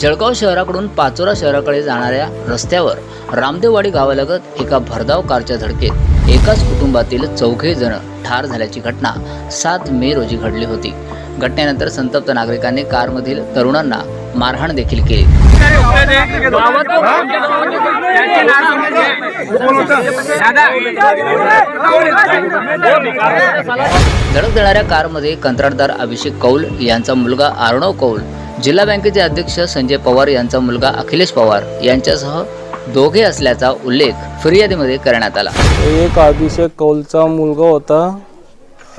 जळगाव शहराकडून पाचोरा शहराकडे जाणाऱ्या रस्त्यावर रामदेववाडी गावालगत एका भरधाव कारच्या धडकेत एकाच कुटुंबातील चौघे जण ठार झाल्याची घटना सात मे रोजी घडली होती. घटनेनंतर संतप्त नागरिकांनी कारमधील तरुणांना मारहाण देखील केली. धडक देणाऱ्या कारमध्ये कंत्राटदार अभिषेक कौल यांचा मुलगा अर्णव कौल जिल्हा बँकेचे अध्यक्ष संजय पवार यांचा मुलगा अखिलेश पवार यांच्यासह दोघे असल्याचा उल्लेख फिर्यादीमध्ये करण्यात आला. एक अभिषेक कौलचा मुलगा होता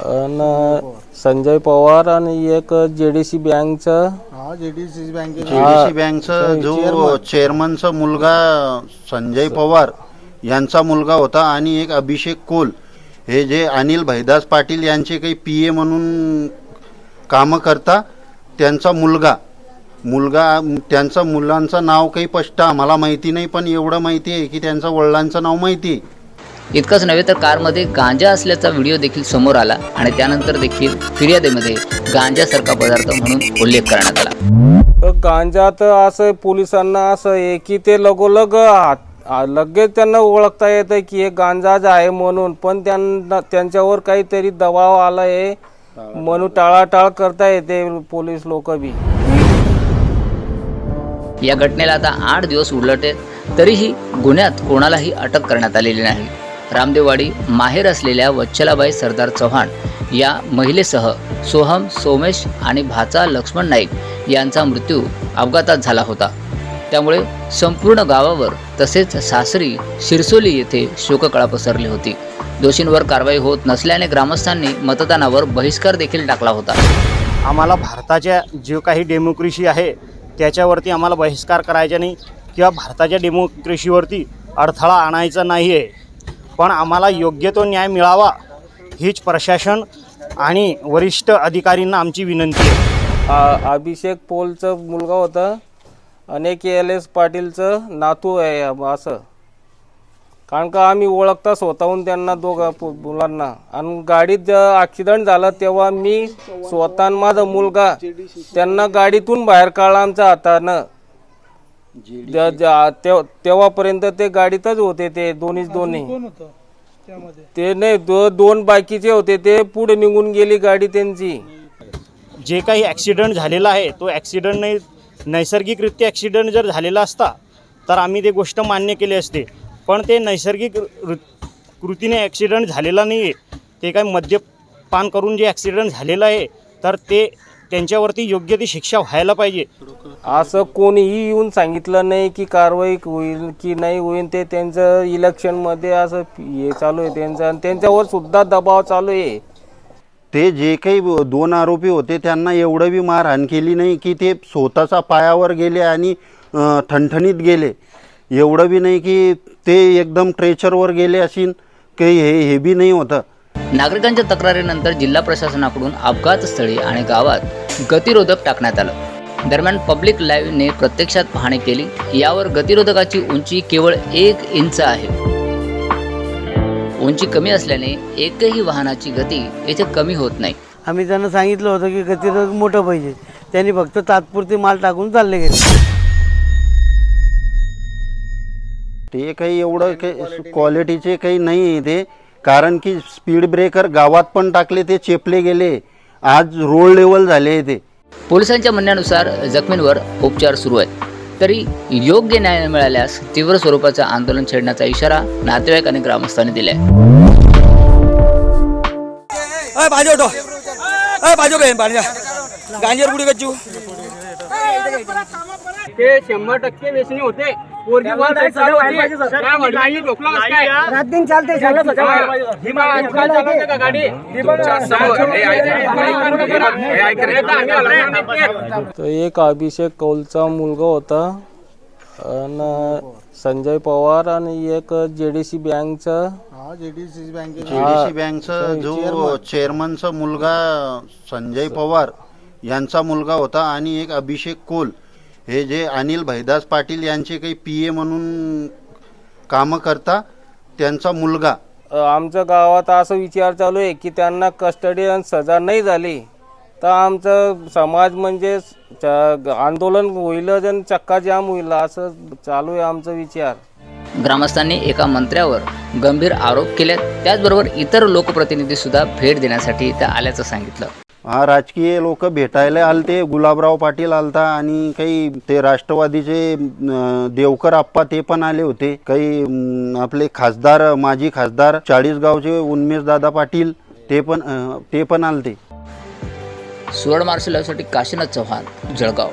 आणि संजय पवार आणि एक जे डी सी बँकचा. हा जेडीसी बँकेचे. जेडीसी बँकचा जो चेअरमनचा मुलगा संजय पवार यांचा मुलगा होता आणि एक अभिषेक कोल. हे जे अनिल भैदास पाटील यांचे काही पी ए म्हणून कामं करता त्यांचा मुलगा मुलगा त्यांचा मुलांचं नाव काही स्पष्ट आम्हाला माहिती नाही पण एवढं माहिती आहे की त्यांचं वडिलांचं नाव माहिती आहे. इतकंच नव्हे तर कारमध्ये गांजा असल्याचा व्हिडिओ देखील समोर आला आणि त्यानंतर देखील फिर्यादीमध्ये गांजासारखा पदार्थ म्हणून उल्लेख करण्यात आला. गांजा तर असं पोलिसांना असं आहे की ते लगोलग लगेच त्यांना ओळखता येतं की हे गांजाच आहे म्हणून पण त्यांना त्यांच्यावर काहीतरी दबाव आला आहे म्हणून टाळाटाळ करता येते पोलीस लोक बी. या घटनेला आता आठ दिवस उलटे तरीही गुन्ह्यात कोणालाही अटक करण्यात आलेली नाही. रामदेववाडी माहेर असलेल्या वच्छलाबाई सरदार चव्हाण या महिलेसह सोहम सोमेश आणि भाचा लक्ष्मण नाईक यांचा मृत्यू अपघातात झाला होता. त्यामुळे संपूर्ण गावावर तसेच सासरी शिरसोली येथे शोककळा पसरली होती. दोषींवर कारवाई होत नसल्याने ग्रामस्थांनी मतदानावर बहिष्कार देखील टाकला होता. आम्हाला भारताच्या जे काही डेमोक्रेसी आहे त्याच्यावरती आम्हाला बहिष्कार करायचा नाही किंवा भारताच्या डेमोक्रेसीवरती अडथळा आणायचा नाही आहे पण आम्हाला योग्य तो न्याय मिळावा हीच प्रशासन आणि वरिष्ठ अधिकारींना आमची विनंती आहे. अभिषेक पोलचं मुलगा होता अनेक एल एस पाटीलचं नातू आहे असं. कारण का आम्ही ओळखता स्वतःहून त्यांना दोघा पु- मुलांना. आणि गाडीत ॲक्सिडेंट झाला तेव्हा मी स्वतः आणि माझा मुलगा त्यांना गाडीतून बाहेर काढला आमच्या हातानं. तेव्हापर्यंत ते गाडीतच होते ते दोन्हीच दोन्ही. ते नाही दो- दोन बाकीचे होते ते पुढे निघून गेली गाडी त्यांची. जे काही ॲक्सिडेंट झालेला आहे तो ॲक्सिडेंट नाही नैसर्गिकरित्या ॲक्सिडेंट जर झालेला असता तर आम्ही ते गोष्ट मान्य केली असते. पण ते नैसर्गिक रु- कृतीने ॲक्सिडेंट झालेला नाही आहे ते काय मद्यपान करून जे ॲक्सिडेंट झालेलं आहे तर ते त्यांच्यावरती योग्य ती शिक्षा व्हायला पाहिजे. असं कोणीही येऊन सांगितलं नाही की कारवाई होईल की नाही होईल ते त्यांचं इलेक्शनमध्ये असं हे चालू आहे त्यांचं आणि त्यांच्यावर सुद्धा दबाव चालू आहे. ते जे काही दोन आरोपी होते त्यांना एवढं बी मारहाण केली नाही की ते स्वतःच्या पायावर गेले आणि ठणठणीत गेले. एवढं बी नाही की ते एकदम ट्रेचरवर गेले असेल काही हे हे बी नाही होतं. नागरिकांच्या तक्रारीनंतर जिल्हा प्रशासनाकडून अपघातस्थळी आणि गावात गतिरोधक टाकण्यात आलं. दरम्यान पब्लिक लाईव्हने प्रत्यक्षात पाहणी केली. यावर गतिरोधकाची उंची केवळ एक इंच आहे. उंची कमी असल्याने एकही वाहनाची गती येथे कमी होत नाही. आम्ही त्यांना सांगितलं होतं की गतिरोधक मोठं पाहिजे. त्यांनी फक्त तात्पुरते माल टाकून चालले गेले. ते काही एवढं काही क्वालिटीचे काही नाही आहे ते. कारण की स्पीड ब्रेकर गावात पण टाकले ते चेपले गेले. आज रोड लेवल झाले ते. पोलिसांच्या म्हणण्यानुसार जखमींवर उपचार सुरू आहेत. तरी योग्य न्याय न मिळाल्यास तीव्र स्वरूपाचं आंदोलन छेडण्याचा इशारा नातेवाईक आणि ग्रामस्थांनी दिलाय. गांजेर पुढे गच्चू ते शंभर टक्के व्यसनी होते पोरगी वन साईड चालू होती. काय म्हटलं? आई ढोकला कसं काय? ही मा- आजकाल चालवते का गाडी? समोर. हे ऐक रे. हे ऐक रे. आम्ही हलवणार नाही. तर एक अभिषेक कौलचा मुलगा होता आणि संजय पवार आणि एक जे डी सी बँकचा हा जेडीसी बँकेचे जेडीसी बँकचा जो चेअरमनचा मुलगा संजय पवार यांचा मुलगा होता आणि एक अभिषेक कोल हे जे अनिल भैदास पाटील यांचे काही पी ए म्हणून कामं करता त्यांचा मुलगा. आमच्या गावात असं विचार चालू आहे की त्यांना कस्टडी आणि सजा नाही झाली तर आमचं समाज म्हणजे च- आंदोलन होईल आणि चक्का जाम होईल असं चालू आहे आमचा विचार. ग्रामस्थांनी एका मंत्र्यावर गंभीर आरोप केले त्याचबरोबर इतर लोकप्रतिनिधी सुद्धा भेट देण्यासाठी इथं आल्याचं सांगितलं. हा राजकीय लोक भेटायला आलते. गुलाबराव पाटील आलता आणि काही ते राष्ट्रवादीचे अं, देवकर आप्पा ते पण आले होते. काही अं, आपले खासदार माजी खासदार चाळीसगावचे उन्मेश दादा पाटील ते पण अं, ते पण आलते. सुवर्ण मार्शल यासाठी काशीनाथ चव्हाण जळगाव.